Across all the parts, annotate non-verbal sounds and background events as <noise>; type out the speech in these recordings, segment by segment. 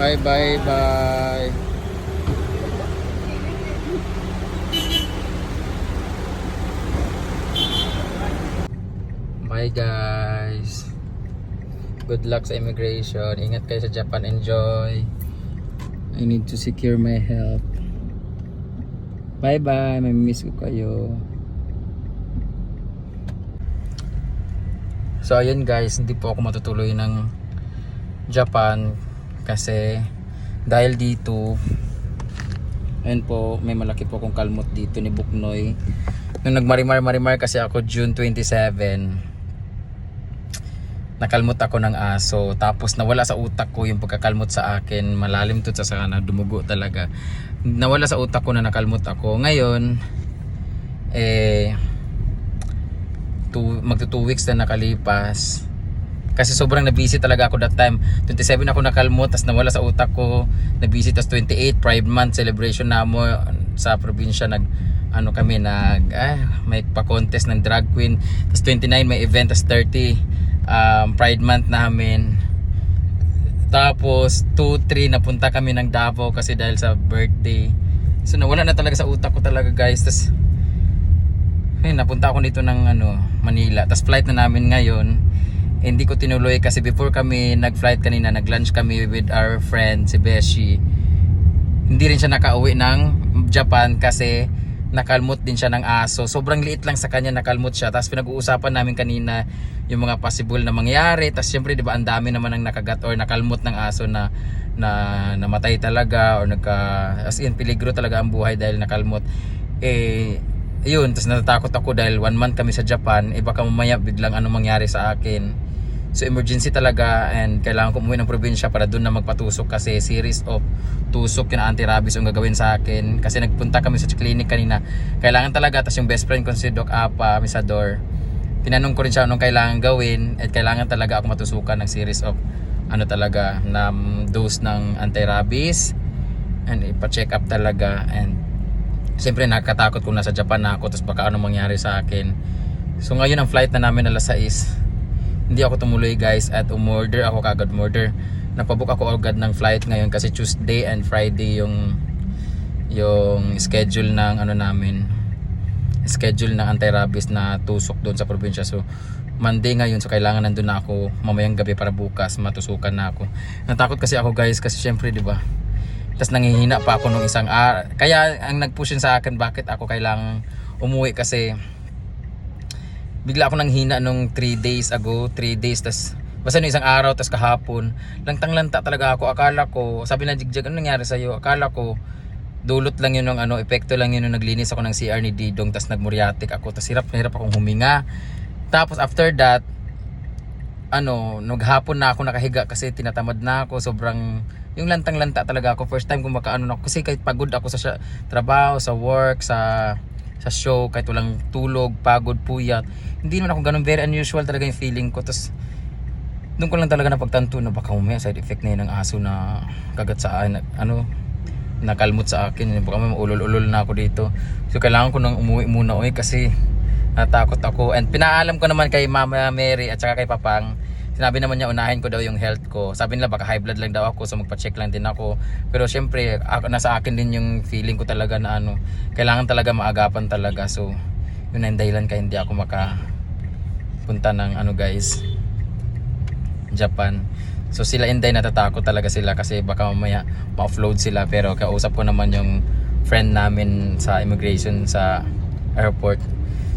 Bye bye bye. Bye guys. Good luck sa immigration. Ingat kayo sa Japan. Enjoy. I need to secure my health. Bye bye. May miss ko kayo. So ayun guys, hindi po ako matutuloy ng Japan kasi dahil dito ayun po may malaki po akong kalmot dito ni Buknoy. Nung nagmarimar-marimar kasi ako June 27 nakalmot ako ng aso. Tapos nawala sa utak ko yung pagkakalmot sa akin. Malalim to sa sana dumugo talaga. Nawala sa utak ko na nakalmot ako. Ngayon eh two, magto 2 weeks na nakalipas kasi sobrang na-busy talaga ako that time. 27 ako nakalmot tas nawala sa utak ko. Na-busy tas 28 Pride Month celebration na mo. Sa probinsya nag ano kami nag ah, may pa-contest ng drag queen. Tas 29 may event tas 30 um, Pride Month namin. Tapos 2-3 napunta kami ng Davao kasi dahil sa birthday. So nawala na talaga sa utak ko talaga guys. Tas eh, napunta ako dito ng ano, Manila. Tapos flight na namin ngayon. Hindi ko tinuloy kasi before kami nag-flight kanina, nag-lunch kami with our friend si Beshi. Hindi rin siya nakauwi ng Japan kasi nakalmot din siya ng aso. Sobrang liit lang sa kanya nakalmot siya. Tapos pinag-uusapan namin kanina yung mga possible na mangyari. Tapos syempre 'di ba ang dami naman ng nakagat or nakalmot ng aso na na namatay talaga or nagka as in peligro talaga ang buhay dahil nakalmot. Eh yun, tapos natatakot ako dahil one month kami sa Japan, eh baka mamaya biglang ano mangyari sa akin. So emergency talaga and kailangan ko umuwi ng probinsya para doon na magpatusok kasi series of tusok yung anti-rabies yung gagawin sa akin. Kasi nagpunta kami sa clinic kanina. Kailangan talaga, tapos yung best friend ko si Doc Apa, Misador, tinanong ko rin siya anong kailangan gawin at kailangan talaga ako matusukan ng series of ano talaga na mm, dose ng anti-rabies and ipa-check up talaga and Siyempre nakakatakot kung nasa Japan na ako tapos baka ano mangyari sa akin. So ngayon ang flight na namin alas 6. Hindi ako tumuloy guys at umorder ako kagad umorder. Napabook ako agad ng flight ngayon kasi Tuesday and Friday yung yung schedule ng ano namin schedule ng anti-rabies na tusok doon sa probinsya. So Monday ngayon so kailangan nandun na ako mamayang gabi para bukas matusukan na ako. Natakot kasi ako guys kasi syempre 'di ba? Tapos nangihina pa ako nung isang araw. Kaya ang nag-push sa akin bakit ako kailangang umuwi kasi bigla ako nanghina nung 3 days ago, 3 days tas basta nung isang araw tas kahapon, lantang-lanta talaga ako. Akala ko, sabi na jigjag, ano nangyari sa iyo? Akala ko dulot lang yun ng ano, epekto lang yun nung naglinis ako ng CR ni Didong tas nagmuriatic ako tas hirap hirap akong huminga. Tapos after that, ano, naghapon na ako nakahiga kasi tinatamad na ako, sobrang yung lantang-lanta talaga ako. First time ko makaano na ako kasi kahit pagod ako sa trabaho, sa work, sa sa show, kahit walang tulog, pagod, puyat. Hindi naman ako ganun, very unusual talaga yung feeling ko. Tapos doon ko lang talaga napagtanto na baka umaya side effect na yun ng aso na kagat sa ano, nakalmot sa akin. Baka may ulol-ulol na ako dito. So kailangan ko nang umuwi muna uy kasi natakot ako. And pinaalam ko naman kay Mama Mary at saka kay Papang Sinabi naman niya unahin ko daw yung health ko. Sabi nila baka high blood lang daw ako so magpa-check lang din ako. Pero syempre ako, nasa akin din yung feeling ko talaga na ano, kailangan talaga maagapan talaga. So yun ang dahilan kaya hindi ako maka punta ng ano guys Japan. So sila Inday natatakot talaga sila kasi baka mamaya ma-offload sila pero kausap ko naman yung friend namin sa immigration sa airport.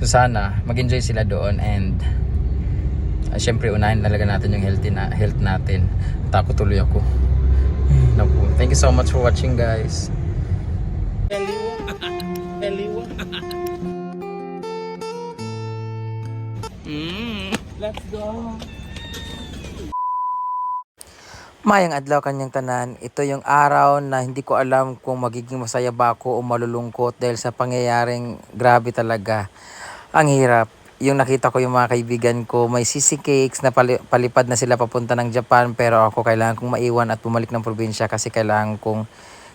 So sana mag-enjoy sila doon and uh, syempre unahin talaga natin yung healthy na health natin. Takot tuloy ako. Naku. Thank you so much for watching guys. <laughs> Let's go. Mayang adlaw kanyang tanan, ito yung araw na hindi ko alam kung magiging masaya ba ako o malulungkot dahil sa pangyayaring grabe talaga. Ang hirap. Yung nakita ko yung mga kaibigan ko, may sisi cakes na pali- palipad na sila papunta ng Japan pero ako kailangan kong maiwan at bumalik ng probinsya kasi kailangan kong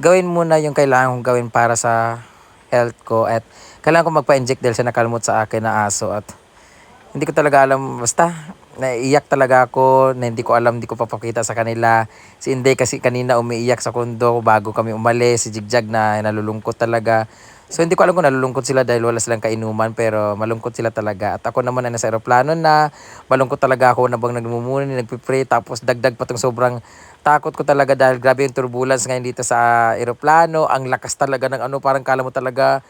gawin muna yung kailangan kong gawin para sa health ko at kailangan kong magpa-inject dahil sa nakalmot sa akin na aso at hindi ko talaga alam basta naiiyak talaga ako na hindi ko alam, hindi ko papakita sa kanila. Si Inday kasi kanina umiiyak sa kondo bago kami umalis. Si Jigjag na nalulungkot talaga. So hindi ko alam kung nalulungkot sila dahil wala silang kainuman pero malungkot sila talaga. At ako naman ay nasa aeroplano na, malungkot talaga ako na bang nagmumuni, nagpipray tapos dagdag pa tong sobrang takot ko talaga dahil grabe yung turbulence ngayon dito sa aeroplano. Ang lakas talaga ng ano, parang kala mo talaga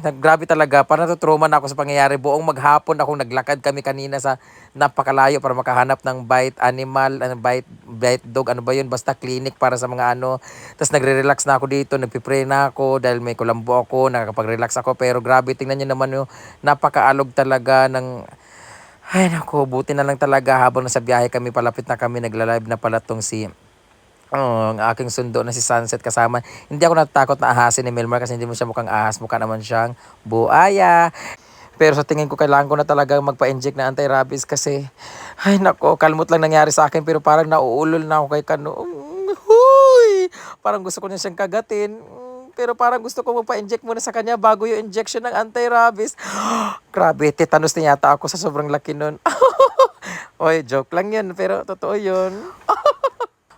naggrabe talaga. Parang natutrauma na ako sa pangyayari. Buong maghapon akong naglakad kami kanina sa napakalayo para makahanap ng bite animal, ano, bite, bite dog, ano ba yun? Basta clinic para sa mga ano. Tapos nagre-relax na ako dito, nagpipray na ako dahil may kulambo ako, nakakapag-relax ako. Pero grabe, tingnan nyo naman yung napakaalog talaga ng ay nako, buti na lang talaga habang nasa biyahe kami, palapit na kami, nagla-live na pala tong si Oh, ang aking sundo na si Sunset kasama. Hindi ako natatakot na ahasin ni Milmar kasi hindi mo siya mukhang ahas. Mukha naman siyang buaya. Pero sa tingin ko kailangan ko na talaga magpa-inject na anti-rabies kasi ay nako, kalmot lang nangyari sa akin pero parang nauulol na ako kay Kano. Mm, Huy! Parang gusto ko na siyang kagatin. Mm, Pero parang gusto ko magpa-inject muna sa kanya bago yung injection ng anti-rabies. <gasps> Grabe, tetanus na yata ako sa sobrang laki nun. <laughs> Oy, joke lang yun, pero totoo yun. <laughs>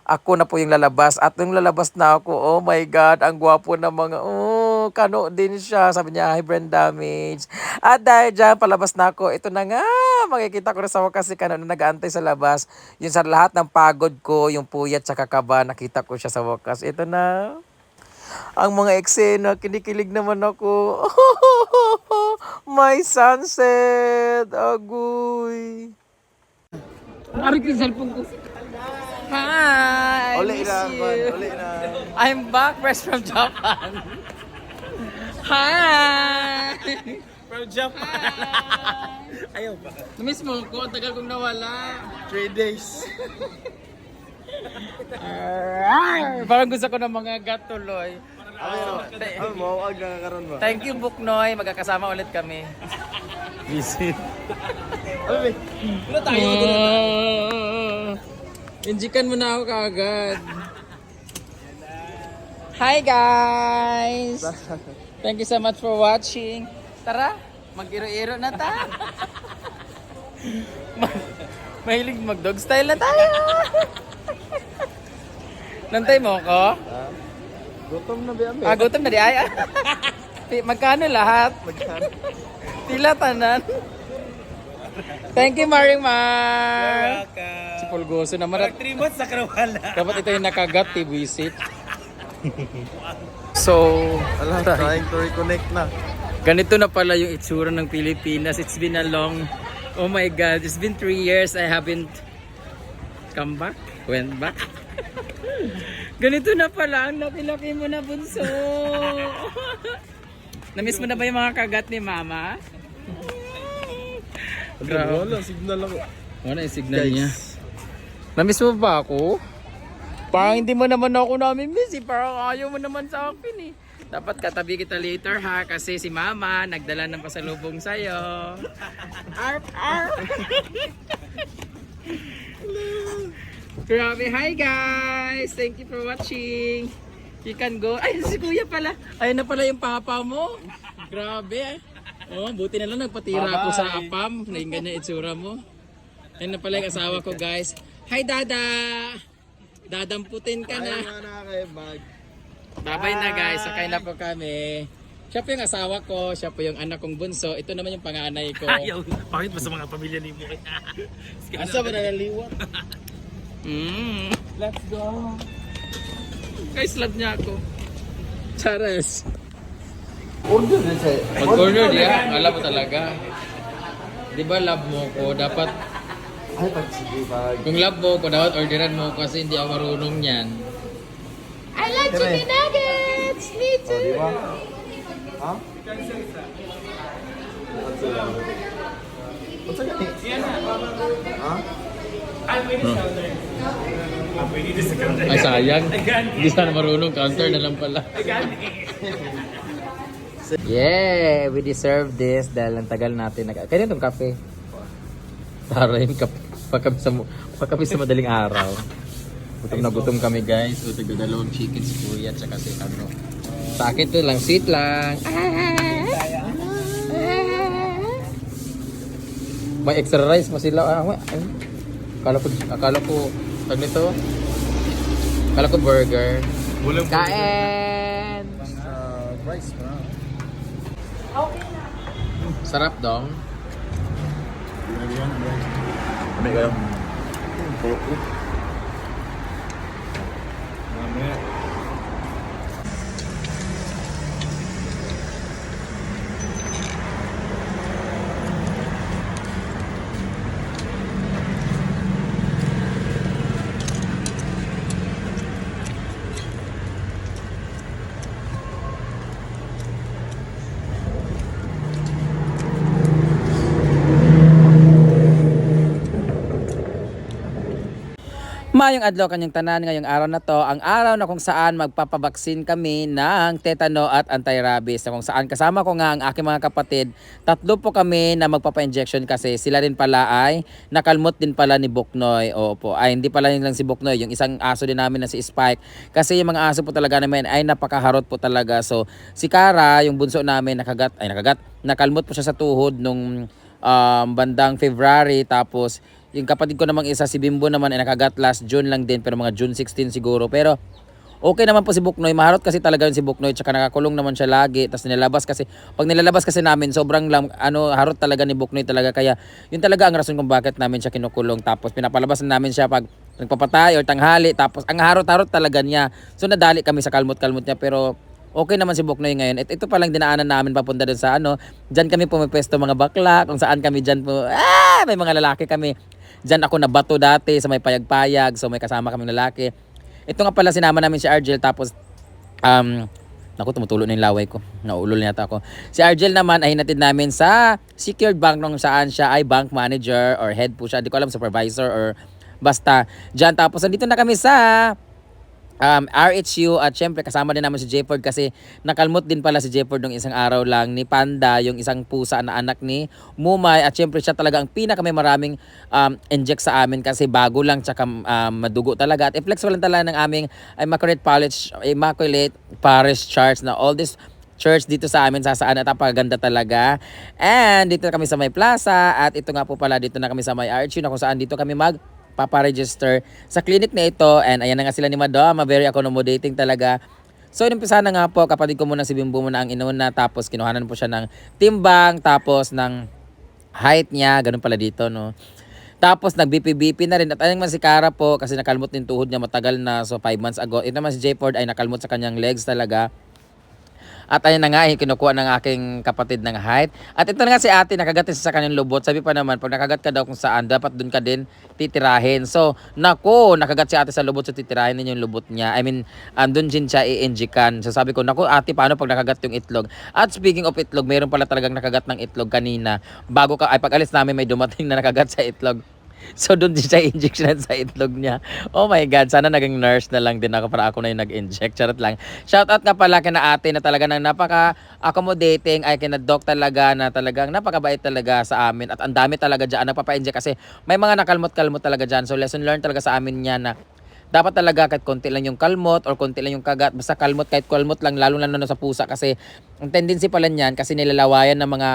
ako na po yung lalabas at nung lalabas na ako, oh my God, ang gwapo na mga, oh, kano din siya. Sabi niya, hi, brain damage. At dahil dyan, palabas na ako. Ito na nga, makikita ko na sa wakas si kano na nag-aantay sa labas. Yun sa lahat ng pagod ko, yung puyat sa kaba, nakita ko siya sa wakas. Ito na. Ang mga eksena, kinikilig naman ako. <laughs> My sunset, agoy. Yung cellphone ko. Hi! I miss you. I'm back fresh from Japan. Hi! From Japan. Ayaw ba? Namiss mo ko, ang tagal kong nawala. Three days. Arr! Parang gusto ko ng mga gatuloy. Ano mo? Huwag nakakaroon ba? Thank you, Buknoy. Magkakasama ulit kami. Visit. Ano ba? Ano tayo? Injikan mo na ako kaagad. Hi guys! Thank you so much for watching. Tara, mag-iro-iro na ta. Ma- <laughs> Mahilig mag-dog style na tayo. Nantay mo ako? Gutom na ba yan? Ah, gutom na di ay. Pi- Magkano lahat? Tila tanan. Thank you, Maring Mar. Si Pulgoso naman. At 3 months sa karawala. dapat ito yung nakagat, tibuisit. so, Alam, trying to reconnect na. ganito na pala yung itsura ng Pilipinas. It's been a long, oh my God, it's been three years I haven't come back, went back. ganito na pala, ang laki-laki mo na bunso. <laughs> Namiss mo na ba yung mga kagat ni Mama? Grabe. Wala, signal ako. Ano yung signal niya? Namiss mo ba ako? Parang hindi mo naman ako namin miss eh. Parang ayaw mo naman sa akin eh. Dapat katabi kita later ha kasi si mama nagdala ng pasalubong sa'yo. Arp, arp. <laughs> Grabe, hi guys! Thank you for watching. You can go. Ay, si kuya pala. Ayun na pala yung papa mo. Grabe. Oh, buti na lang nagpatira ako sa apam. Naging ganyan itsura mo. Ayun na pala yung asawa ko guys. Hi Dada! Dadamputin ka na. Ayaw na kay bag. Babay na guys, sakay na po kami. Siya po yung asawa ko, siya po yung anak kong bunso. Ito naman yung panganay ko. <laughs> Ayaw. Bakit ba sa mga pamilya ni mo? Asa ba na liwa? Mm. Let's go. Guys, love niya ako. Chares. Order na siya. Mag-order niya, alam mo talaga. Di ba love mo ko, dapat, Ay, pag sige, bag. kung love mo ko, dapat orderan mo kasi hindi ako marunong yan. I love chicken nuggets! Me too! di ba? Ha? Unsa gani? Ha? Ay sayang, hindi sana marunong, counter na lang pala. Yeah, we deserve this dahil ang tagal natin nag... Kaya itong kape. Tara yung kape. Pagkape sa, pagkape sa madaling araw. Gutom na gutom kami guys. So, taga dalawang chicken si Kuya at saka si ano. Sa akin to lang, sweet lang. May extra rice pa sila. Ah, may, ay, akala ko, akala ko, tag nito. Akala ko burger. Walang Kain! uh, rice pa. Sarap dong. Kami kayo. Mamaya. Mayong adlaw kanyang tanan ngayong araw na to, ang araw na kung saan magpapabaksin kami ng tetano at anti-rabies. Kung saan kasama ko nga ang aking mga kapatid, tatlo po kami na magpapa-injection kasi sila rin pala ay nakalmot din pala ni Buknoy. Oo po, ay hindi pala lang si Buknoy, yung isang aso din namin na si Spike. Kasi yung mga aso po talaga namin ay napakaharot po talaga. So si Kara, yung bunso namin nakagat, ay nakagat, nakalmot po siya sa tuhod nung um, bandang February tapos yung kapatid ko namang isa si Bimbo naman ay nakagat last June lang din pero mga June 16 siguro pero okay naman po si Buknoy maharot kasi talaga yun si Buknoy tsaka nakakulong naman siya lagi tapos nilalabas kasi pag nilalabas kasi namin sobrang lang ano harot talaga ni Buknoy talaga kaya yun talaga ang rason kung bakit namin siya kinukulong tapos pinapalabas na namin siya pag nagpapatay or tanghali tapos ang harot-harot talaga niya so nadali kami sa kalmot-kalmot niya pero Okay naman si Buknoy ngayon. Ito, ito pa lang dinaanan namin papunta dun sa ano. Diyan kami pumipwesto mga bakla. Kung saan kami diyan po. Ah, may mga lalaki kami. Diyan ako nabato dati sa may payag-payag. So may kasama kaming lalaki. Ito nga pala sinama namin si Argel. Tapos, um, Naku, tumutulo na yung laway ko. Naulol yata ako. Si Argel naman ay hinatid namin sa secured bank nung saan siya ay bank manager or head po siya. Di ko alam, supervisor or basta. Diyan tapos nandito na kami sa um, RHU at syempre kasama din naman si Jefford kasi nakalmot din pala si Jefford nung isang araw lang ni Panda, yung isang pusa na anak ni Mumay at syempre siya talaga ang pinaka may maraming um, inject sa amin kasi bago lang tsaka um, madugo talaga at i-flex lang talaga ng aming Immaculate Parish, Immaculate Parish Church na all this church dito sa amin sa saan at napakaganda talaga. And dito kami sa may plaza at ito nga po pala dito na kami sa may RHU na kung saan dito kami mag paparegister sa clinic na ito. And ayan na nga sila ni Madam, very accommodating talaga. So inumpisa na nga po, kapatid ko muna si Bimbo muna ang inuna tapos kinuhanan po siya ng timbang. Tapos ng height niya, ganun pala dito no. Tapos nag-BP-BP na rin. At ayun naman si Kara po. Kasi nakalmot din tuhod niya. Matagal na. So 5 months ago. Ito naman si Jayford ay nakalmot sa kanyang legs talaga. At ayun na nga, eh, kinukuha ng aking kapatid ng height. At ito na nga si ate, nakagat siya sa kanyang lubot. Sabi pa naman, pag nakagat ka daw kung saan, dapat dun ka din titirahin. So, nako, nakagat si ate sa lubot, so titirahin din yung lubot niya. I mean, um, dun din siya i-injikan. So sabi ko, nako ate, paano pag nakagat yung itlog? At speaking of itlog, mayroon pala talagang nakagat ng itlog kanina. Bago ka, ay pag alis namin, may dumating na nakagat sa itlog. <laughs> So doon din siya injection sa itlog niya. Oh my God, sana naging nurse na lang din ako para ako na yung nag-inject. Charot lang. Shout out nga pala kina ate na talaga nang napaka-accommodating ay kina doc talaga na talagang napakabait talaga sa amin. At ang dami talaga dyan nagpapa-inject kasi may mga nakalmot-kalmot talaga dyan. So lesson learned talaga sa amin yan na dapat talaga kahit konti lang yung kalmot or konti lang yung kagat. Basta kalmot kahit kalmot lang lalo na sa pusa kasi ang tendency pala niyan kasi nilalawayan ng mga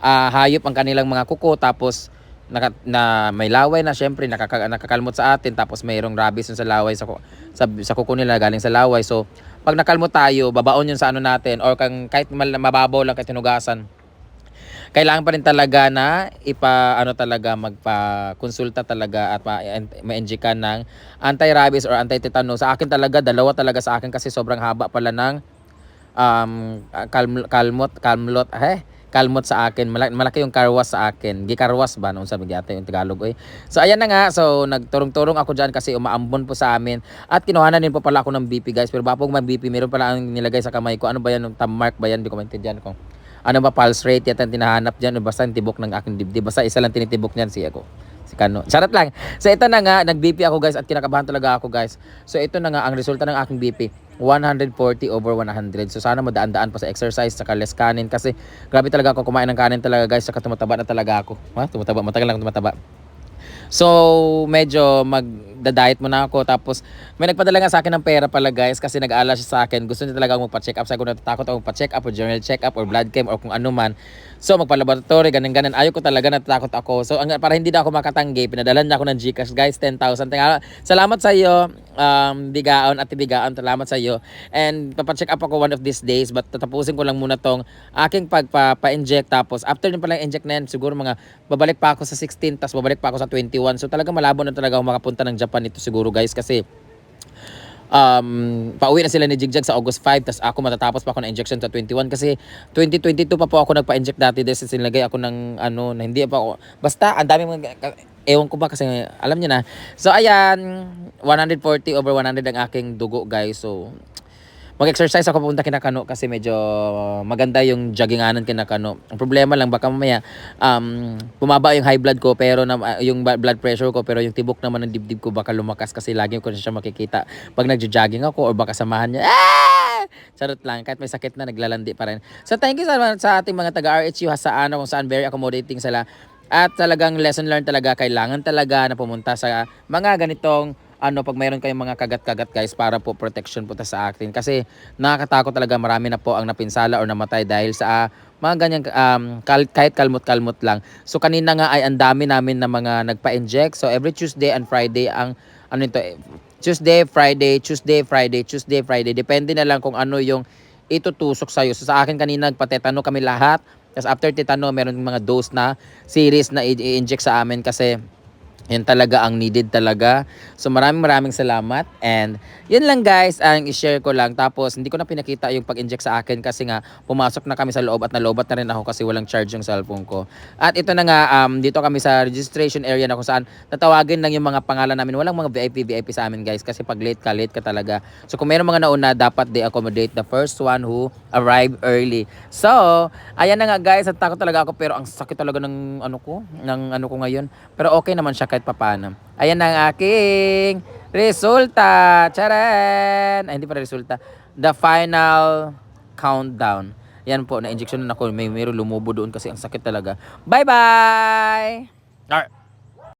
ah, hayop ang kanilang mga kuko tapos naka, na may laway na syempre nakaka, nakakalmot sa atin tapos mayroong rabies sa laway sa, sa, sa kuko nila galing sa laway so pag nakalmot tayo babaon yun sa ano natin or kang, kahit mababaw lang kahit hinugasan kailangan pa rin talaga na ipa ano talaga magpa-konsulta talaga at pa ma-injikan ng anti-rabies or anti-tetanus. Sa akin talaga dalawa talaga sa akin kasi sobrang haba pala ng um kalm, kalmot kalmlot eh kalmot sa akin malaki, malaki yung karwas sa akin. Gikarwas ba nung sabi ate yung Tagalog eh so ayan na nga so nagturong-turong ako diyan kasi umaambon po sa amin. At kinuhanan din po pala ako ng BP guys. Pero bapong mag BP meron pala ang nilagay sa kamay ko. Ano ba yan yung mark ba yan? Di ko maintindihan kung ano ba pulse rate yata tinahanap diyan basta tibok ng aking dibdib. Basta isa lang tinitibok niyan si ako si Kano. Charot lang. So ito na nga, nag-BP ako guys at kinakabahan talaga ako guys. So ito na nga, ang resulta ng aking BP, 140 over 100. So sana madaan-daan pa sa exercise, saka less kanin. Kasi grabe talaga ako kumain ng kanin talaga guys, saka tumataba na talaga ako. Ha? Tumataba, matagal lang tumataba. So, medyo magda-diet muna ako. Tapos, may nagpadala nga sa akin ng pera pala guys kasi nag-aala siya sa akin. Gusto niya talaga akong magpa-check up. Sabi ko natatakot ako magpa-check up or general check up or blood chem or kung ano man. So, magpa-laboratory, ganun-ganun. Ayaw ko talaga, natatakot ako. So, ang, para hindi na ako makatanggi, pinadalan niya ako ng Gcash. Guys, 10,000. Tinga- Salamat sa iyo, um, Digaon at Digaon. Salamat sa iyo. And papacheck up ako one of these days. But tatapusin ko lang muna tong aking pagpa-inject. Tapos, after nyo palang inject na yan, siguro mga babalik pa ako sa 16, tapos babalik pa ako sa 21. So, talaga malabo na talaga ako makapunta ng Japan ito siguro guys. Kasi, um, pauwi na sila ni Jigjag sa August 5 tapos ako matatapos pa ako ng injection sa 21 kasi 2022 pa po ako nagpa-inject dati dahil sinilagay ako ng ano na hindi pa ako basta ang dami mga ewan ko ba kasi alam niyo na. So ayan 140 over 100 ang aking dugo guys. So mag-exercise ako pupunta kinakano kasi medyo maganda yung jogginganan kinakano. Ang problema lang baka mamaya um, bumaba yung high blood ko pero na, ah, yung blood pressure ko pero yung tibok naman ng dibdib ko baka lumakas kasi lagi ko siya makikita pag nagjo-jogging ako or baka samahan niya. Ah! Charot lang, kahit may sakit na naglalandi pa rin. So thank you sa, sa ating mga taga RHU ha, sa ano kung saan very accommodating sila. At talagang lesson learned talaga, kailangan talaga na pumunta sa mga ganitong ano pag mayroon kayong mga kagat-kagat guys para po protection po ta sa atin kasi nakakatakot talaga marami na po ang napinsala or namatay dahil sa ah, mga ganyan um, kal- kahit kalmot-kalmot lang. So kanina nga ay ang dami namin na mga nagpa-inject. So every Tuesday and Friday ang ano ito Tuesday, Friday, Tuesday, Friday, Tuesday, Friday. Depende na lang kung ano yung itutusok sa'yo. So sa akin kanina nagpatetano kami lahat. Tapos after tetano, meron mga dose na series na i-inject sa amin kasi yan talaga ang needed talaga. So maraming maraming salamat and yun lang guys ang i-share ko lang. Tapos hindi ko na pinakita yung pag-inject sa akin kasi nga pumasok na kami sa loob at nalobat na rin ako kasi walang charge yung cellphone ko. At ito na nga um, dito kami sa registration area na kung saan tatawagin lang yung mga pangalan namin. Walang mga VIP VIP sa amin guys kasi pag late ka late ka talaga. So kung meron mga nauna dapat they accommodate the first one who arrive early. So ayan na nga guys at takot talaga ako pero ang sakit talaga ng ano ko ng ano ko ngayon. Pero okay naman siya kahit papano. Ayan ang aking resulta. Charan! Ay, hindi pa resulta. The final countdown. Yan po, na-injection na ako. May meron lumubo doon kasi ang sakit talaga. Bye-bye! Ar-